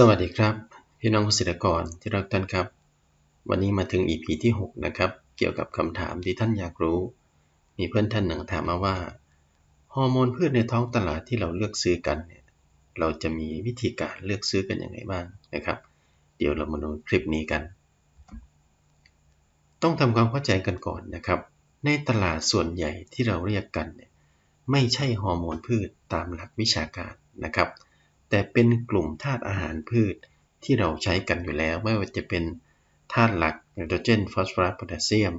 สวัสดีครับ พี่น้องเกษตรกรที่รักท่านครับ วันนี้มาถึง EP ที่ 6 นะครับ เกี่ยวกับคำถามที่ท่านอยากรู้ มีเพื่อนท่านหนึ่งถามมาว่าฮอร์โมนพืชในท้องตลาดที่เราเลือกซื้อกันเนี่ยเราจะมีวิธีการเลือกซื้อกันยังไงบ้างนะครับ เดี๋ยวเรามาดูคลิปนี้กัน ต้องทำความเข้าใจกันก่อนนะครับ ในตลาดส่วนใหญ่ที่เราเรียกกันเนี่ยไม่ใช่ฮอร์โมนพืชตามหลักวิชาการนะครับ แต่เป็นกลุ่มธาตุอาหารพืชที่เราใช้กันอยู่แล้ว ไม่ว่าจะเป็นธาตุหลักไนโตรเจนฟอสฟอรัสโพแทสเซียม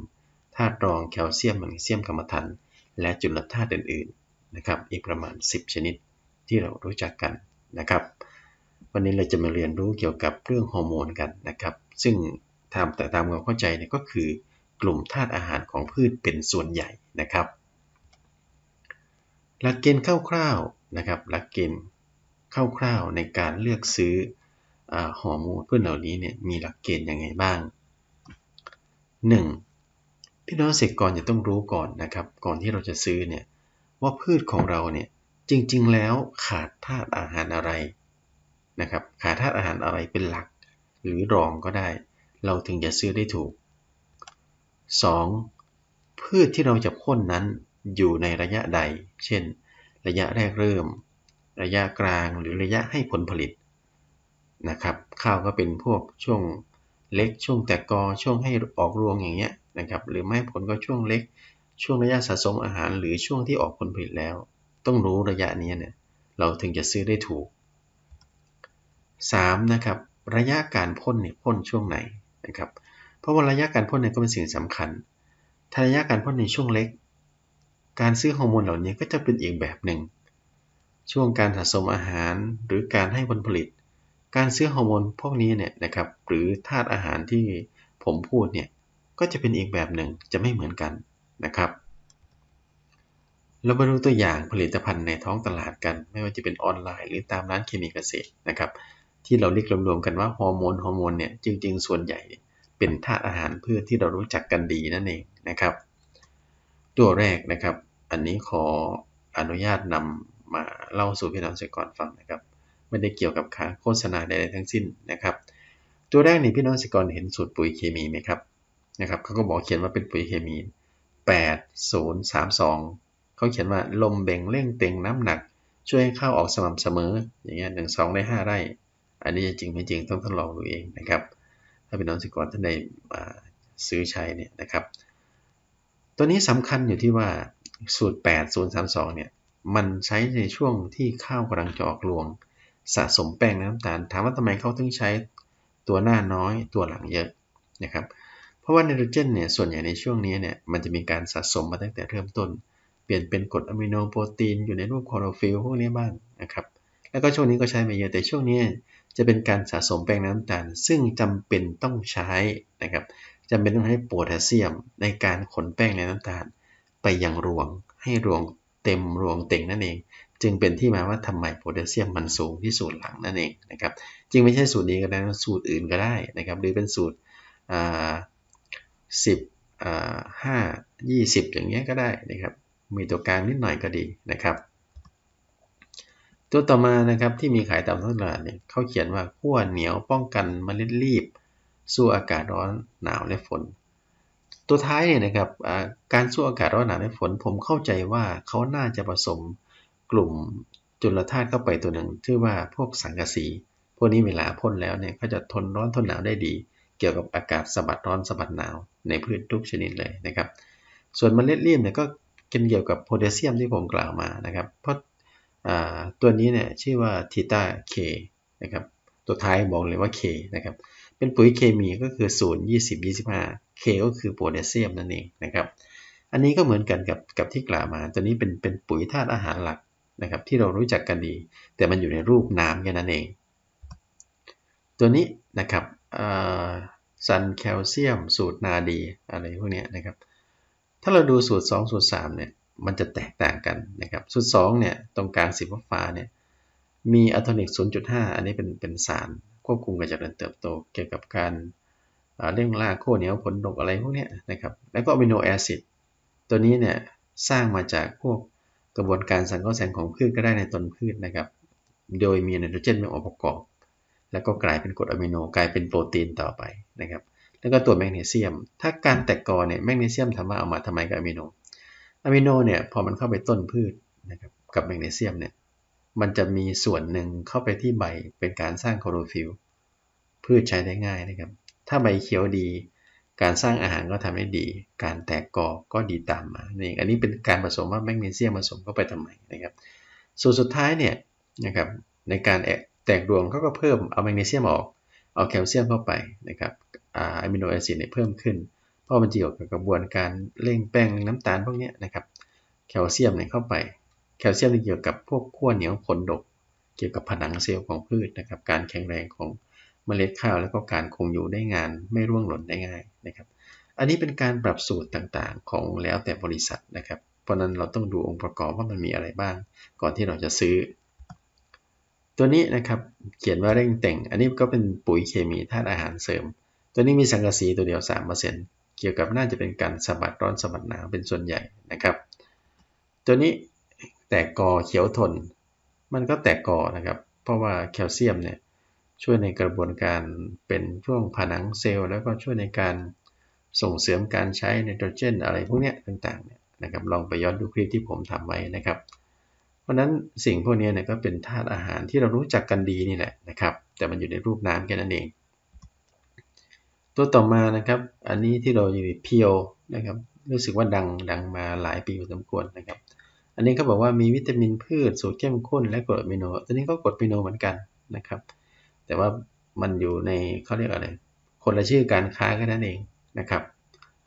ธาตุรองแคลเซียมแมกนีเซียมกรรมถัน และจุลธาตุอื่นๆนะครับอีกประมาณ 10 ชนิดที่เรารู้จักกันนะครับ วันนี้เราจะมาเรียนรู้เกี่ยวกับเรื่องฮอร์โมนกันนะครับ ซึ่งตามแต่ตามความเข้าใจเนี่ยก็คือกลุ่มธาตุอาหารของพืชเป็นส่วนใหญ่นะครับ หลักเกณฑ์คร่าวๆนะครับ หลักเกณฑ์ คร่าวๆในการเลือกซื้อฮอร์โมนพืชเหล่านี้เนี่ยมีหลักเกณฑ์ยังไงบ้าง 1. พี่น้องเกษตรกรจะต้องรู้ก่อนนะครับ ก่อนที่เราจะซื้อเนี่ยว่าพืชของเราเนี่ยจริงๆแล้วขาดธาตุอาหารอะไรนะครับขาดธาตุอาหารอะไรเป็นหลัก หรือรองก็ได้ เราถึงจะซื้อได้ถูก 2. พืชที่เราจะพ่นนั้นอยู่ในระยะใด เช่น ระยะแรกเริ่ม ระยะกลางหรือระยะให้ผลผลิตนะครับ ข้าวก็เป็นพวกช่วงเล็กช่วงแตกกอช่วงให้ออกรวงอย่างเงี้ยนะครับ หรือไม่ผลก็ช่วงเล็ก ช่วงระยะสะสมอาหารหรือช่วงที่ออกผลผลิตแล้ว ต้องรู้ระยะนี้เนี่ยเราถึงจะซื้อได้ถูก 3. นะครับระยะการพ่นเนี่ยพ่นช่วงไหนนะครับ เพราะว่าระยะการพ่นเนี่ยก็เป็นสิ่งสำคัญ ถ้าระยะการพ่นในช่วงเล็ก การซื้อฮอร์โมนเหล่านี้ก็จะเป็นอีกแบบหนึ่ง ช่วงการสะสมอาหารหรือการให้ผลผลิต การซื้อฮอร์โมนพวกนี้เนี่ยนะครับหรือธาตุอาหารที่ผมพูดเนี่ยก็จะเป็นอีกแบบหนึ่งจะไม่เหมือนกันนะครับ เรามาดูตัวอย่างผลิตภัณฑ์ในท้องตลาดกัน ไม่ว่าจะเป็นออนไลน์ หรือตามร้านเคมีเกษตรนะครับ ที่เราเรียกรวมๆกันว่าฮอร์โมนฮอร์โมนเนี่ยจริงๆ ส่วนใหญ่เป็นธาตุอาหารพืชที่เรารู้จักกันดีนั่นเองนะครับ ตัวแรกนะครับ อันนี้ขออนุญาตนำ มาเล่าสู่พี่น้องเกษตรกรฟังนะครับไม่ได้เกี่ยวกับการโฆษณาใดๆทั้งสิ้นนะครับ ตัวแรกนี่พี่น้องเกษตรกรเห็นสูตรปุ๋ยเคมีไหมครับนะครับเขาก็บอกเขียนว่าเป็นปุ๋ยเคมี 8032เขาเขียนว่าลมเบ่งเร่งเต็งน้ำหนัก ช่วยให้ข้าวออกสม่ำเสมอ อย่างเงี้ยหนึ่งสองได้ห้าไร่ อันนี้จริงไม่จริงต้องทดลองดูเองนะครับ ถ้าเป็นน้องเกษตรกรท่านใดซื้อใช้เนี่ยนะครับ ตัวนี้สำคัญอยู่ที่ว่าสูตร 8032เนี่ย มันใช้ในช่วงที่ข้าวกำลังจะออกรวง สะสมแป้งน้ำตาล ถามว่าทำไมเขาถึงใช้ตัวหน้าน้อยตัวหลังเยอะนะครับ เพราะว่าไนโตรเจนเนี่ยส่วนใหญ่ในช่วงนี้เนี่ยมันจะมีการสะสมมาตั้งแต่เริ่มต้น เปลี่ยนเป็นกรดอะมิโนโปรตีนอยู่ในรูปคลอโรฟิลพวกนี้บ้างนะครับ แล้วก็ช่วงนี้ก็ใช้มาเยอะแต่ช่วงนี้จะเป็นการสะสมแป้งน้ำตาล ซึ่งจำเป็นต้องใช้นะครับจำเป็นต้องให้โพแทสเซียมในการขนแป้งในน้ำตาล ไปยังรวงให้รวง เต็มรวงเต็งนั่นเอง จึงเป็นที่มาว่าทำไมโพแทสเซียมมันสูงที่สูตรหลังนั่นเองนะครับจริงไม่ใช่สูตรนี้ก็ได้สูตรอื่นก็ได้นะครับหรือเป็นสูตรสิบห้ายี่สิบอย่างเงี้ยก็ได้นะครับมีตัวกลางนิดหน่อยก็ดีนะครับ ตัวต่อมานะครับที่มีขายตามท้องตลาดเนี่ยเขาเขียนว่าขั้วเหนียวป้องกันมเมล็ดรีบ สู้อากาศร้อนหนาวและฝน ตัวท้ายเนี่ยนะครับการสู้อากาศร้อนหนาวในฝนผมเข้าใจว่าเขาน่าจะผสมกลุ่มจุลธาตุเข้าไปตัวหนึ่งที่อว่าพวกสังกะสีพวกนี้เวลาพ่นแล้วเนี่ยเขาจะทนร้อนทนหนาวได้ดี เกี่ยวกับอากาศสะบัดร้อนสะบัดหนาวในพืชทุกชนิดเลยนะครับ ส่วนเมล็ดรีบเนี่ยก็เกี่ยวกับโพแทสเซียมที่ผมกล่าวมานะครับ เพราะตัวนี้เนี่ยชื่อว่าทีตาเคนะครับ ตัวท้ายบอกเลยว่า K นะครับ เป็นปุ๋ยเคมีก็คือ 0 20 25 K ก็คือโพแทสเซียมนั่นเองนะครับ อันนี้ก็เหมือนกันกับกับที่กล่าวมา ตัวนี้เป็นเป็นปุ๋ยธาตุอาหารหลักนะครับที่เรารู้จักกันดี แต่มันอยู่ในรูปน้ำแค่นั้นเอง ตัวนี้นะครับซันแคลเซียม สูตรนาดีอะไรพวกนี้นะครับ ถ้าเราดูสูตร 2 สูตร 3 เนี่ย มันจะแตกต่างกันนะครับ สูตร 2 เนี่ย ตรงกลางสีฟ้าเนี่ย มีอะโทนิก 0.5 อันนี้เป็นเป็นสารควบคุมการเจริญเติบโต เกี่ยวกับการ เร่งล่าโคเหนียวผลดกอะไรพวกนี้นะครับ แล้วก็อะมิโนแอซิดตัวนี้เนี่ยสร้างมาจากพวกกระบวนการสังเคราะห์แสงของพืชก็ได้ในต้นพืชนะครับ โดยมีไนโตรเจนเป็นองค์ประกอบ แล้วก็กลายเป็นกรดอะมิโนกลายเป็นโปรตีนต่อไปนะครับ แล้วก็ตัวแมกนีเซียม ถ้าการแตกกอเนี่ยแมกนีเซียมถามาเอามาทำไมกับอะมิโนอะมิโนเนี่ยพอมันเข้าไปต้นพืชนะครับกับแมกนีเซียมเนี่ยมันจะมีส่วนหนึ่งเข้าไปที่ใบเป็นการสร้างคลอโรฟิลล์พืชใช้ได้ง่ายนะครับ ถ้าใบเขียวดี การสร้างอาหารก็ทำได้ดี การแตกกอก็ดีตามมานี่อันนี้เป็นการผสมว่าแมกนีเซียมผสมเข้าไปทำไมนะครับ ส่วนสุดท้ายเนี่ยนะครับในการแตกรวมเขาก็เพิ่มเอาแมกนีเซียมออก เอาแคลเซียมเข้าไปนะครับอะมิโนแอซิดเนี่ยเพิ่มขึ้น เพราะมันเกี่ยวกับกระบวนการเร่งแป้งเร่งน้ำตาลพวกนี้นะครับแคลเซียมเนี่ยเข้าไป แคลเซียมเกี่ยวกับพวกขั้วเหนียวขนดก เกี่ยวกับผนังเซลล์ของพืชนะครับ การแข็งแรงของ เมล็ดข้าวแล้วก็การคงอยู่ได้งานไม่ร่วงหล่นได้ง่ายนะครับ อันนี้เป็นการปรับสูตรต่างๆ ของแล้วแต่บริษัทนะครับ เพราะนั้นเราต้องดูองค์ประกอบว่ามันมีอะไรบ้าง ก่อนที่เราจะซื้อ ตัวนี้นะครับเขียนว่าเร่งแต่ง อันนี้ก็เป็นปุ๋ยเคมีธาตุอาหารเสริม ตัวนี้มีสังกะสีตัวเดียว 3%เกี่ยวกับน่าจะเป็นการสะบัดร้อนสะบัดหนาวเป็นส่วนใหญ่นะครับ ตัวนี้แตกกอเขียวทน มันก็แตกกอนะครับ เพราะว่าแคลเซียมเนี่ย ช่วยในกระบวนการเป็นช่วงผนังเซลล์ แล้วก็ช่วยในการส่งเสริมการใช้ไนโตรเจนอะไรพวกนี้ต่างๆเนี่ยนะครับลองไปย้อนดูคลิปที่ผมทำไว้นะครับ เพราะนั้นสิ่งพวกนี้เนี่ยก็เป็นธาตุอาหารที่เรารู้จักกันดีนี่แหละนะครับ แต่มันอยู่ในรูปน้ำแค่นั้นเอง ตัวต่อมานะครับ อันนี้ที่เราอยู่เพียวนะครับรู้สึกว่าดังดังมาหลายปีพอสมควรนะครับ อันนี้เขาบอกว่ามีวิตามินพืชสูตรเข้มข้นและกรดอะมิโนตัวนี้ก็กรดอะมิโนเหมือนกันนะครับ แต่ว่ามันอยู่ในเขาเรียกอะไร คนละชื่อการค้าแค่นั้นเองนะครับ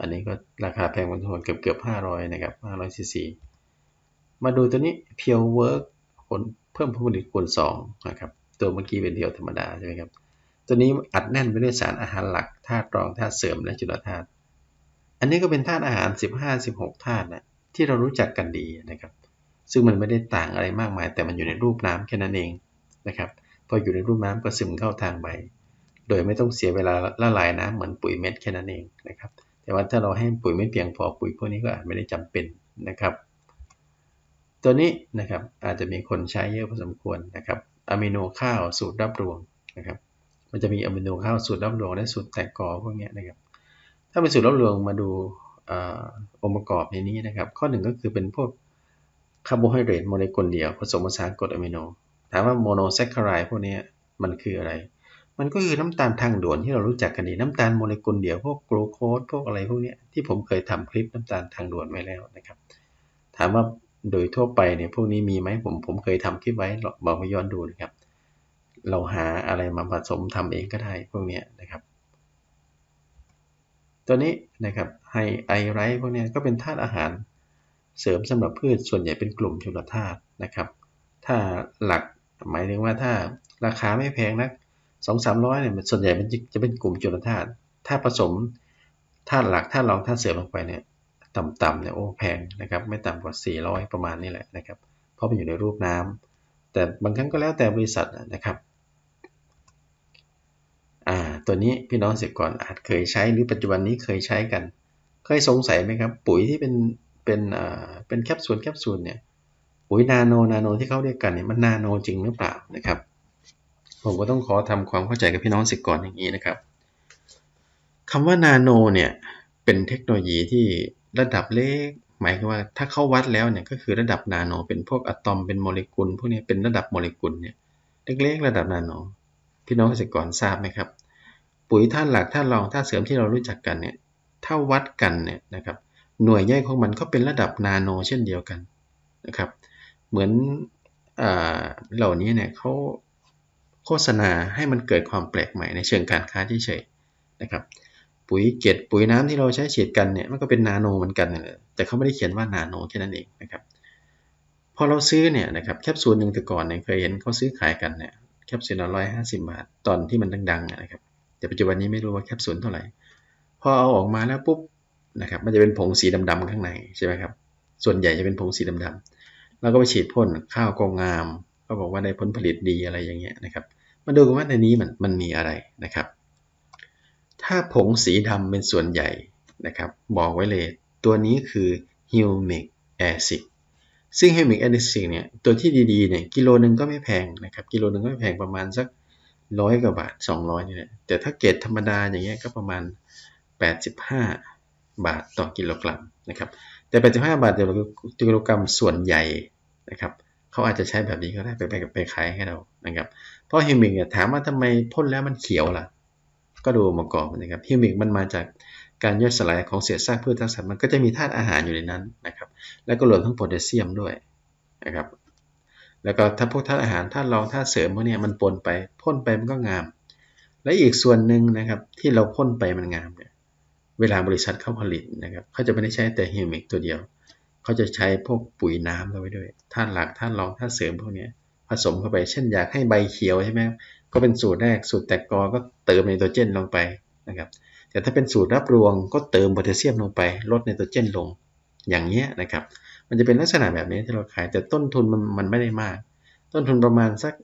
อันนี้ก็ราคาแพงพอสมควรเกือบเกือบ500นะครับ500ซีซีมาดูตัวนี้เพียวเวิร์กผลเพิ่มผลผลิตคูณ2นะครับ ตัวเมื่อกี้เป็นเดียวธรรมดาใช่ไหมครับ ตัวนี้อัดแน่นไปด้วยสารอาหารหลักธาตุรองธาตุเสริมและจุลธาตุอันนี้ก็เป็นธาตุอาหาร 15-16ธาตุนะที่เรารู้จักกันดีนะครับ ซึ่งมันไม่ได้ต่างอะไรมากมาย แต่มันอยู่ในรูปน้ำแค่นั้นเองนะครับ ออยู่ในรูปน้ำก็ซึมเข้าทางใบ โดยไม่ต้องเสียเวลาละลายน้ำเหมือนปุ๋ยเม็ดแค่นั้นเองนะครับ แต่ว่าถ้าเราให้ปุ๋ยไม่เพียงพอปุ๋ยพวกนี้ก็อาจไม่ได้จำเป็นนะครับ ตัวนี้นะครับอาจจะมีคนใช้เยอะพอสมควรนะครับอะมิโนข้าวสูตรรับรวงนะครับ มันจะมีอะมิโนข้าวสูตรรับรวงและสูตรแตกกอพวกนี้นะครับ ถ้าเป็นสูตรรับรวงมาดูองค์ประกอบในนี้นะครับ ข้อหนึ่งก็คือเป็นพวกคาร์โบไฮเดรตโมเลกุลเดียวผสมผสานกรดอะมิโน ถามว่าโมโนแซคคารายพวกนี้มันคืออะไร มันก็คือน้ำตาลทางด่วนที่เรารู้จักกันดีน้ำตาลโมเลกุลเดียวพวกกลูโคสพวกอะไรพวกนี้ที่ผมเคยทำคลิปน้ำตาลทางด่วนไว้แล้วนะครับ ถามว่าโดยทั่วไปเนี่ยพวกนี้มีไหมผมผมเคยทำคลิปไว้ลองไปย้อนดูนะครับ เราหาอะไรมาผสมทำเองก็ได้พวกนี้นะครับตัวนี้นะครับไฮไอไรท์พวกนี้ก็เป็นธาตุอาหารเสริมสำหรับพืชส่วนใหญ่เป็นกลุ่มจุลธาตุนะครับ ถ้าหลัก หมายถึงว่าถ้าราคาไม่แพงนักสองสามร้อยเนี่ยส่วนใหญ่มันจะเป็นกลุ่มจุลธาตุถ้าผสมธาตุหลักธาตุรองธาตุเสริมลงไปเนี่ยต่ำๆเนี่ยโอ้แพงนะครับไม่ต่ำกว่า 400 ประมาณนี้แหละนะครับ เพราะมันอยู่ในรูปน้ำแต่บางครั้งก็แล้วแต่บริษัทนะครับอ่าตัวนี้พี่น้องเกษตรกรอาจเคยใช้หรือปัจจุบันนี้เคยใช้กัน เคยสงสัยไหมครับ ปุ๋ยที่เป็นเป็นอ่าเป็นแคปซูลแคปซูลเนี่ย ปุ๋ยนาโนนาโนที่เขาเรียกกันเนี่ยมันนาโนจริงหรือเปล่านะครับ ผมก็ต้องขอทำความเข้าใจกับพี่น้องเกษตรกรอย่างนี้นะครับคำว่านาโนเนี่ยเป็นเทคโนโลยีที่ระดับเล็กหมายถึงว่าถ้าเข้าวัดแล้วเนี่ยก็คือระดับนาโน เป็นพวกอะตอมเป็นโมเลกุลพวกนี้เป็นระดับโมเลกุลเนี่ยเล็กๆระดับนาโนพี่น้องเกษตรกรทราบไหมครับ ปุ๋ยธาตุหลักธาตุรองธาตุเสริมที่เรารู้จักกันเนี่ยถ้าวัดกันเนี่ยนะครับหน่วยย่อยของมันก็เป็นระดับนาโนเช่นเดียวกันนะครับ เหมือนเหล่านี้เนี่ยเขาโฆษณาให้มันเกิดความแปลกใหม่ในเชิงการค้าเฉยๆนะครับ ปุ๋ยเกล็ดปุ๋ยน้ำที่เราใช้ฉีดกันเนี่ยมันก็เป็นนาโนเหมือนกันเลยแต่เขาไม่ได้เขียนว่านาโนแค่นั้นเองนะครับพอเราซื้อเนี่ยนะครับแคปซูลหนึ่งแต่ก่อนเนี่ยเคยเห็นเขาซื้อขายกันเนี่ยแคปซูลละร้อยห้าสิบบาทตอนที่มันดังๆนะครับ แต่ปัจจุบันนี้ไม่รู้ว่าแคปซูลเท่าไหร่พอเอาออกมาแล้วปุ๊บนะครับมันจะเป็นผงสีดำๆข้างในใช่ไหมครับส่วนใหญ่จะเป็นผงสีดำๆ แล้วก็ไปฉีดพ่นข้าวก็งาม ก็บอกว่าได้ผลผลิตดีอะไรอย่างเงี้ยนะครับ มาดูกันว่าในนี้มันมันมีอะไรนะครับ ถ้าผงสีดำเป็นส่วนใหญ่นะครับ บอกไว้เลยตัวนี้คือ humic acid ซึ่ง humic acid เนี่ยตัวที่ดีๆเนี่ยกิโลนึงก็ไม่แพงนะครับกิโลนึงก็ไม่แพงประมาณสักร้อยกว่าบาท 200นี่แหละแต่ถ้าเกรดธรรมดาอย่างเงี้ยก็ประมาณ 85 บาทต่อกิโลกรัมนะครับ แต่ 85 บาทต่อกิโลกรัมส่วนใหญ่นะครับเขาอาจจะใช้แบบนี้ก็ได้ไปไปไปขายให้เรานะครับ เพราะฮิวมิกเนี่ยถามว่าทำไมพ่นแล้วมันเขียวล่ะ ก็ดูมากรอบนะครับฮิวมิกมันมาจากการย่อยสลายของเศษซากพืชทั้งสัตว์มันก็จะมีธาตุอาหารอยู่ในนั้นนะครับ แล้วก็รวมทั้งโพแทสเซียมด้วยนะครับ แล้วก็ถ้าพวกธาตุอาหารธาตุรองธาตุเสริมพวกนี้มันปนไปพ่นไปมันก็งาม และอีกส่วนหนึ่งนะครับที่เราพ่นไปมันงามเนี่ย เวลาบริษัทเขาผลิตนะครับเขาจะไม่ได้ใช้แต่ฮิวมิกตัวเดียว เขาจะใช้พวกปุ๋ยน้ำเข้าไปด้วยธาตุหลักธาตุรองธาตุเสริมพวกนี้ผสมเข้าไปเช่นอยากให้ใบเขียวใช่ไหมก็เป็นสูตรแรกสูตรแตกกอก็เติมไนโตรเจนลงไปนะครับแต่ถ้าเป็นสูตรรับรวงก็เติมโพแทสเซียมลงไปลดไนโตรเจนลงอย่างเงี้ยนะครับ มันจะเป็นลักษณะแบบนี้ที่เราขายแต่ต้นทุนมันมันไม่ได้มาก ต้นทุนประมาณสัก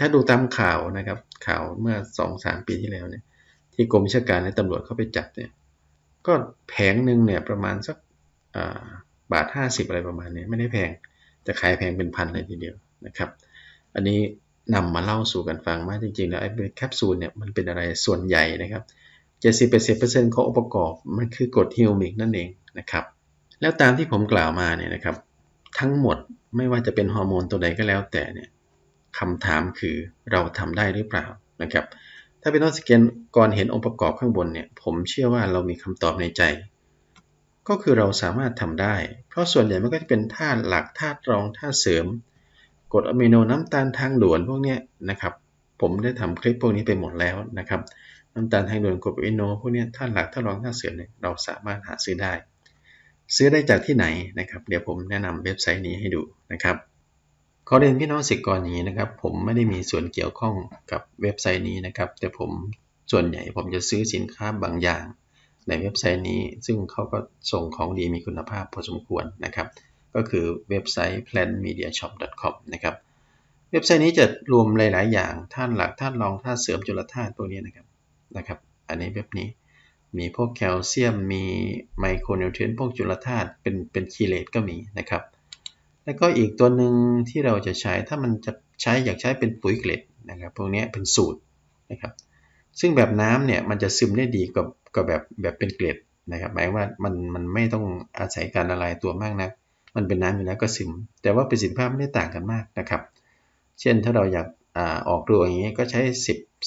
ถ้าดูตามข่าวนะครับข่าวเมื่อ2อสปีที่แล้วเนี่ยที่กรมวิชาการและตำรวจเข้าไปจับเนี่ย ก็แผงหนึ่งเนี่ยประมาณสักบาท 50 อะไรประมาณนี้ไม่ได้แพงจะขายแพงเป็นพันเลยทีเดียวนะครับ อันนี้นำมาเล่าสู่กันฟังว่าจริงๆแล้วไอ้แคปซูลเนี่ยมันเป็นอะไรส่วนใหญ่นะครับ70-80%ขององค์ประกอบมันคือกรดฮิวมิกนั่นเองนะครับ แล้วตามที่ผมกล่าวมาเนี่ยนะครับ ทั้งหมดไม่ว่าจะเป็นฮอร์โมนตัวใดก็แล้วแต่เนี่ยคำถามคือเราทำได้หรือเปล่านะครับ ถ้าเป็นน้องสแกนก่อนเห็นองค์ประกอบข้างบนเนี่ยผมเชื่อว่าเรามีคำตอบในใจ ก็คือเราสามารถทำได้ เพราะส่วนใหญ่มันก็จะเป็นธาตุหลักธาตุรองธาตุเสริมกรดอะมิโนน้ำตาลทางด่วนพวกนี้นะครับ ผมได้ทำคลิปพวกนี้ไปหมดแล้วนะครับ น้ำตาลทางด่วนกรดอะมิโนพวกนี้ท่านหลักท่านรองท่านเสริมเนี่ยเราสามารถหาซื้อได้ ซื้อได้จากที่ไหนนะครับ เดี๋ยวผมแนะนำเว็บไซต์นี้ให้ดูนะครับ ขอเรียนพี่น้องสิกรอย่างนี้นะครับ ผมไม่ได้มีส่วนเกี่ยวข้องกับเว็บไซต์นี้นะครับ แต่ผมส่วนใหญ่ผมจะซื้อสินค้าบางอย่าง ในเว็บไซต์นี้ ซึ่งเขาก็ส่งของดีมีคุณภาพพอสมควรนะครับ ก็คือเว็บไซต์ planmediashop.com นะครับ เว็บไซต์นี้จะรวมหลาย ๆ อย่างท่านหลักท่านรองท่านเสริมจุลธาตุพวนี้นะครับนะครับ อันนี้เว็บนี้มีพวกแคลเซียมมีไมโครนิวเทรียนพวกจุลธาตุเป็นเป็นคีเลตก็มีนะครับ แล้วก็อีกตัวหนึ่งที่เราจะใช้ถ้ามันจะใช้อยากใช้เป็นปุ๋ยเกล็ดนะครับพวกนี้เป็นสูตรนะครับซึ่งแบบน้ำเนี่ยมันจะซึมได้ดีกว่ากับแบบแบบเป็นเกล็ดนะครับหมายว่ามันมันไม่ต้องอาศัยการละลายตัวมากนะัก มันเป็นน้ำอยู่แล้วก็ซึม แต่ว่าประสิทธิภาพไม่ได้ต่างกันมากนะครับ เช่นถ้าเราอยากออกรูอย่างนี้ก็ใช้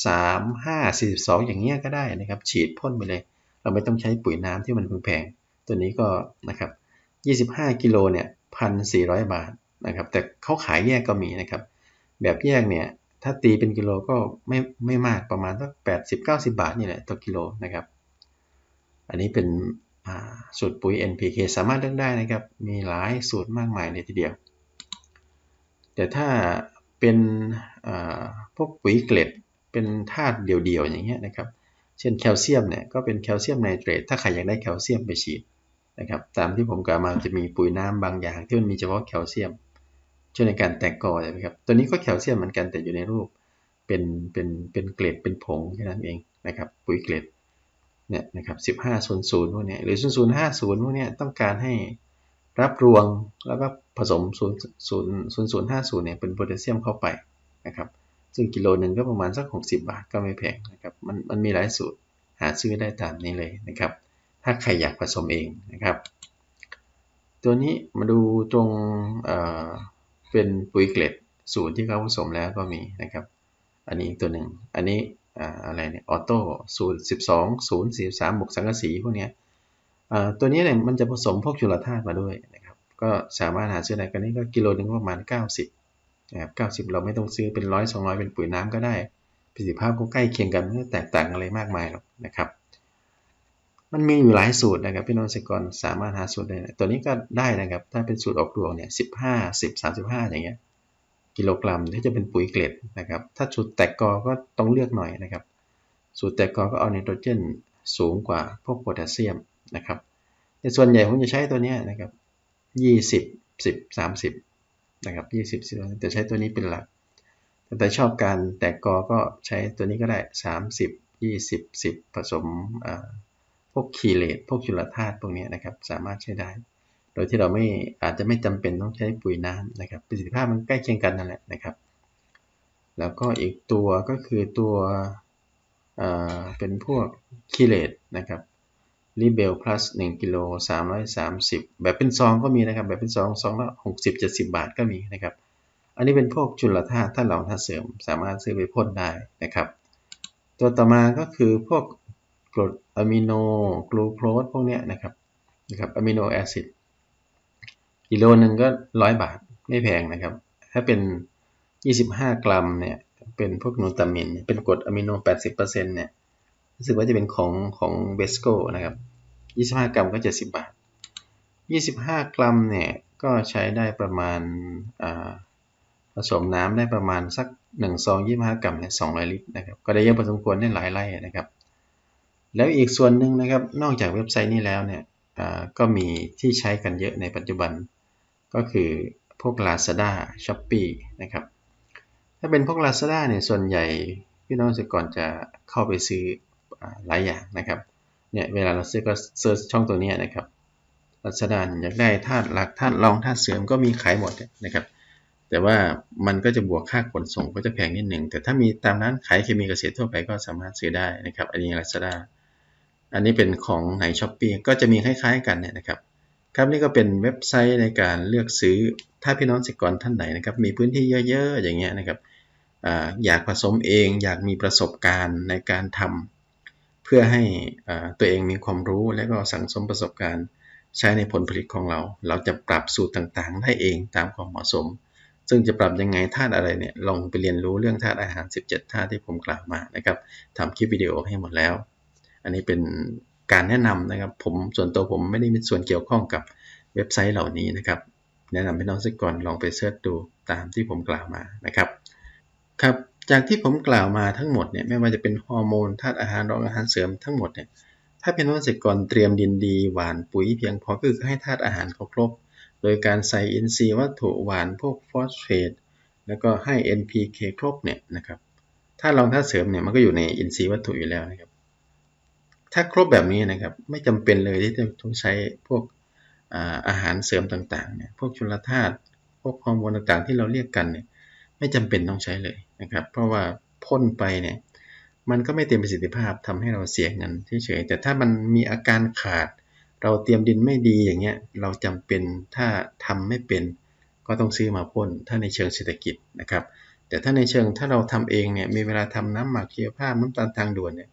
13 5 42 อย่างเงี้ยก็ได้นะครับ ฉีดพ่นไปเลย เราไม่ต้องใช้ปุ๋ยน้ำที่มันแพงตัวนี้ก็นะครับ 25 กิโลเนี่ย 1,400 บาทนะครับ แต่เขาขายแยกก็มีนะครับ แบบแยกเนี่ย ถ้าตีเป็นกิโลก็ไม่ไม่มากประมาณสัก80-90 บาทนี่แหละต่อกิโลนะครับ อันนี้เป็นสูตรปุ๋ย NPK สามารถเลือกได้นะครับ มีหลายสูตรมากมายเลยทีเดียว แต่ถ้าเป็นพวกปุ๋ยเกล็ดเป็นธาตุเดี่ยวๆอย่างเงี้ยนะครับ เช่นแคลเซียมเนี่ยก็เป็นแคลเซียมไนเตรต ถ้าใครอยากได้แคลเซียมไปฉีด นะครับตามที่ผมกล่าวมาจะมีปุ๋ยน้ำบางอย่าง ที่มันมีเฉพาะแคลเซียม ช่วยในการแตกกอใช่ไหมครับตัวนี้ก็แคลเซียมเหมือนกันแต่อยู่ในรูปเป็นเป็นเป็นเกล็ดเป็นผงแค่นั้นเองนะครับปุ๋ยเกล็ดเนี่ยนะครับ15ศูนย์ศูนย์พวกนี้หรือศูนย์ศูนย์ห้าศูนย์พวกนี้ต้องการให้รับรวงแล้วก็ผสม0 0 0 0 5 0เนี่ยเป็นโพแทสเซียมเข้าไปนะครับซึ่งกิโลหนึ่งก็ประมาณสัก 60 บาทก็ไม่แพงนะครับมันมันมีหลายสูตรหาซื้อได้ตามนี้เลยนะครับ ถ้าใครอยากผสมเองนะครับ ตัวนี้มาดูตรงเเป็นปุ๋ยเกล็ดสูตรที่เขาผสมแล้วก็มีนะครับ อันนี้ตัวหนึ่งอันนี้อะไรเนี่ยออโต้สูตร12 0 43บวกสังกะสีพวกนี้ตัวนี้เนี่ยมันจะผสมพวกจุลธาตุมาด้วยนะครับ ก็สามารถหาซื้อได้กันนี้ก็กิโลนึงประมาณ 90นะครับ 90 เราไม่ต้องซื้อเป็นร้อยสองร้อยเป็นปุ๋ยน้ำก็ได้ประสิทธิภาพก็ใกล้เคียงกันไม่แตกต่างอะไรมากมายหรอกนะครับ มันมีอยู่หลายสูตรนะครับพี่น้องเกษตรกรสามารถหาสูตรได้ตัวนี้ก็ได้นะครับ ถ้าเป็นสูตรออกรวงเนี่ย15 10 35อย่างเงี้ยกิโลกรัมที่จะเป็นปุ๋ยเกล็ดนะครับ ถ้าสูตรแตกกอก็ต้องเลือกหน่อยนะครับ สูตรแตกกอก็เอาไนโตรเจนสูงกว่าพวกโพแทสเซียมนะครับในส่วนใหญ่ผมจะใช้ตัวนี้นะครับยี่สิบสิบสามสิบนะครับยี่สิบสิบแต่ใช้ตัวนี้เป็นหลักแต่ชอบการแตกกอก็ใช้ตัวนี้ก็ได้สามสิบยี่สิบสิบผสม พวกคีเลตพวกจุลธาตุพวกนี้นะครับสามารถใช้ได้ โดยที่เราไม่อาจจะไม่จำเป็นต้องใช้ปุ๋ยน้ำนะครับประสิทธิภาพมันใกล้เคียงกันนั่นแหละนะครับ แล้วก็อีกตัวก็คือตัวเป็นพวกคิเลตนะครับรีเบล plus 1กิโล330 แบบเป็นซองก็มีนะครับ แบบเป็นซองซองละ60 70 บาทก็มีนะครับ อันนี้เป็นพวกจุลธาตุธาตุรองธาเสริมสามารถซื้อไปพ่นได้นะครับ ตัวต่อมาก็คือพวก รดอะมิโนกลูโคสพวกนี้นะครับนะครับอะมิโนแอซิดกิโลหนึ่งก็ร้อยบาทไม่แพงนะครับ ถ้าเป็น 25 กรัมเนี่ยเป็นพวกนูตามิน เป็นกรดอะมิโน 80%เนี่ยรู้สึกว่าจะเป็นของของเบสโกนะครับ 25 กรัมก็ 70 บาท 25 กรัมเนี่ยก็ใช้ได้ประมาณผสมน้ำได้ประมาณสัก 1 ซอง 25 กรัมเนี่ย200 ลิตรนะครับ ก็ได้เยอะพอสมควรได้หลายไร่นะครับ แล้วอีกส่วนหนึ่งนะครับ นอกจากเว็บไซต์นี้แล้วเนี่ยก็มีที่ใช้กันเยอะในปัจจุบัน ก็คือพวก Lazada Shopee นะครับ ถ้าเป็นพวก Lazada เนี่ยส่วนใหญ่พี่น้องเกษตรกรจะเข้าไปซื้อหลายอย่างนะครับเนี่ยเวลาเราซื้อก็เซิร์ชช่องตัวนี้นะครับรัชดาอยากได้ธาตุหลักธาตุรองธาตุเสริมก็มีขายหมดนะครับ แต่ว่ามันก็จะบวกค่าขนส่งก็จะแพงนิดหนึ่งแต่ถ้ามีตามร้านขายเคมีเกษตรทั่วไปก็สามารถซื้อได้นะครับ อันนี้รัชดา อันนี้เป็นของในช้อปปีก็จะมีคล้ายๆกันเนี่ยนะครับครับนี่ก็เป็นเว็บไซต์ในการเลือกซื้อถ้าพี่น้องเกษตรกรท่านไหนนะครับมีพื้นที่เยอะๆ อย่างเงี้ยนะครับอยากผสมเองอยากมีประสบการณ์ในการทำพื่อให้ตัวเองมีความรู้และก็สังสมประสบการณ์ ใช้ในผลผลิตของเรา เราจะปรับสูตรต่างๆ ได้เองตามความเหมาะสม ซึ่งจะปรับยังไงธาตุอะไรเนี่ยลองไปเรียนรู้เรื่องธาตุอาหาร 17ธาตุที่ผมกล่าวมานะครับทำคลิปวิดีโอให้หมดแล้ว อันนี้เป็นการแนะนำนะครับ ผมส่วนตัวผมไม่ได้มีส่วนเกี่ยวข้องกับเว็บไซต์เหล่านี้นะครับ แนะนำให้น้องสักก่อนลองไปเสิร์ชดูตามที่ผมกล่าวมานะครับ ครับ จากที่ผมกล่าวมาทั้งหมดเนี่ยไม่ว่าจะเป็นฮอร์โมนธาตุอาหารรองอาหารเสริมทั้งหมดเนี่ยถ้าเป็นเกษตรกรเตรียมดินดีหวานปุ๋ยเพียงพอคือให้ธาตุอาหารเขาครบ โดยการใส่อินทรีย์วัตถุหวานพวกฟอสเฟตแล้วก็ให้ NPK ครบเนี่ยนะครับถ้ารองธาตุเสริมเนี่ยมันก็อยู่ในอินทรีย์วัตถุอยู่แล้วนะครับ ถ้าครบแบบนี้นะครับ ไม่จำเป็นเลยที่จะต้องใช้พวกอาหารเสริมต่างๆเนี่ยพวกชุลธาตุพวกฮอร์โมนต่างๆ ที่เราเรียกกันเนี่ยไม่จำเป็นต้องใช้เลยนะครับ เพราะว่าพ่นไปเนี่ยมันก็ไม่เต็มประสิทธิภาพทำให้เราเสียเงินเฉยๆแต่ถ้ามันมีอาการขาด เราเตรียมดินไม่ดีอย่างเงี้ยเราจำเป็นถ้าทำไม่เป็น ก็ต้องซื้อมาพ่นถ้าในเชิงเศรษฐกิจนะครับ แต่ถ้าในเชิงถ้าเราทำเองเนี่ยมีเวลาทำน้ำหมักชีวภาพน้ำตาลทางด่วนเนี่ย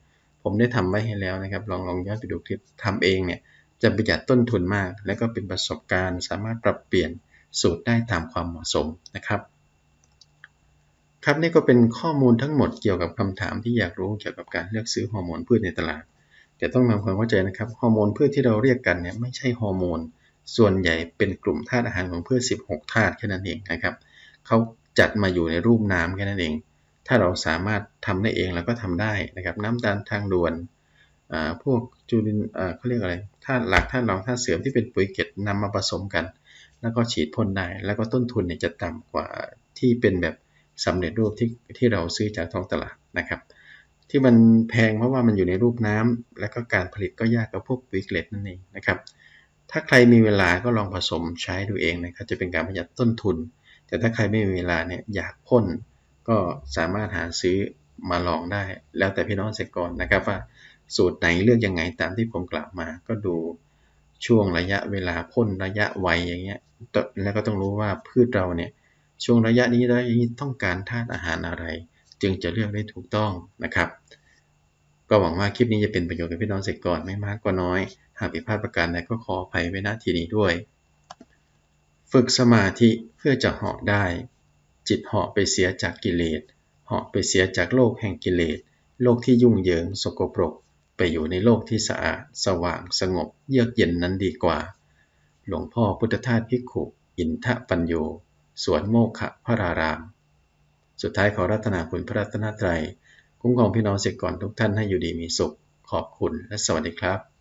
ผมได้ทำไว้ให้แล้วนะครับ ลองลองย้อนไปดูคลิปทำเองเนี่ยจะประหยัดต้นทุนมาก และก็เป็นประสบการณ์สามารถปรับเปลี่ยนสูตรได้ตามความเหมาะสมนะครับ ครับนี่ก็เป็นข้อมูลทั้งหมดเกี่ยวกับคำถามที่อยากรู้เกี่ยวกับการเลือกซื้อฮอร์โมนพืชในตลาดแต่ต้องทำความเข้าใจนะครับฮอร์โมนพืชที่เราเรียกกันเนี่ยไม่ใช่ฮอร์โมนส่วนใหญ่เป็นกลุ่มธาตุอาหารของพืช 16 ธาตุแค่นั้นเองนะครับเขาจัดมาอยู่ในรูปน้ำแค่นั้นเอง ถ้าเราสามารถทำได้เองเราก็ทำได้นะครับน้ำตาลทางด่วนพวกจูลินเขาเรียกอะไรธาตุหลักธาตุรองธาตุเสริมที่เป็นปุ๋ยเกล็ดนำมาผสมกัน แล้วก็ฉีดพ่นได้ แล้วก็ต้นทุนเนี่ยจะต่ำกว่าที่เป็นแบบสำเร็จรูปที่ที่เราซื้อจากท้องตลาดนะครับ ที่มันแพงเพราะว่ามันอยู่ในรูปน้ำและก็การผลิตก็ยากกับพวกวิกเกลตนั่นเองนะครับถ้าใครมีเวลาก็ลองผสมใช้ดูเองนะครับจะเป็นการประหยัดต้นทุน แต่ถ้าใครไม่มีเวลาเนี่ยอยากพ่น ก็สามารถหาซื้อมาลองได้ แล้วแต่พี่น้องเกษตรกรนะครับว่าสูตรไหนเลือกยังไงตามที่ผมกล่าวมา ก็ดูช่วงระยะเวลาพ่นระยะวัยอย่างเงี้ยแล้วก็ต้องรู้ว่าพืชเราเนี่ยช่วงระยะนี้ระยะนี้ต้องการธาตุอาหารอะไร จึงจะเลือกได้ถูกต้องนะครับ ก็หวังว่าคลิปนี้จะเป็นประโยชน์กับพี่น้องเกษตรกรไม่มากก็น้อย หากผิดพลาดประการใดก็ขออภัยไว้ณที่นี้ด้วย ฝึกสมาธิเพื่อจะเหาะได้ จิตเหาะไปเสียจากกิเลสเหาะไปเสียจากโลกแห่งกิเลส โลกที่ยุ่งเหยิงสกปรก ไปอยู่ในโลกที่สะอาด สว่างสงบ เยือกเย็นนั้นดีกว่า หลวงพ่อพุทธทาสพิกขุ อินทะปัญโย สวนโมกขพระราราม สุดท้ายขอรัตนาคุณพระรัตนตรัย คุ้มครองพี่น้องเสกก่อนทุกท่านให้อยู่ดีมีสุข ขอบคุณและสวัสดีครับ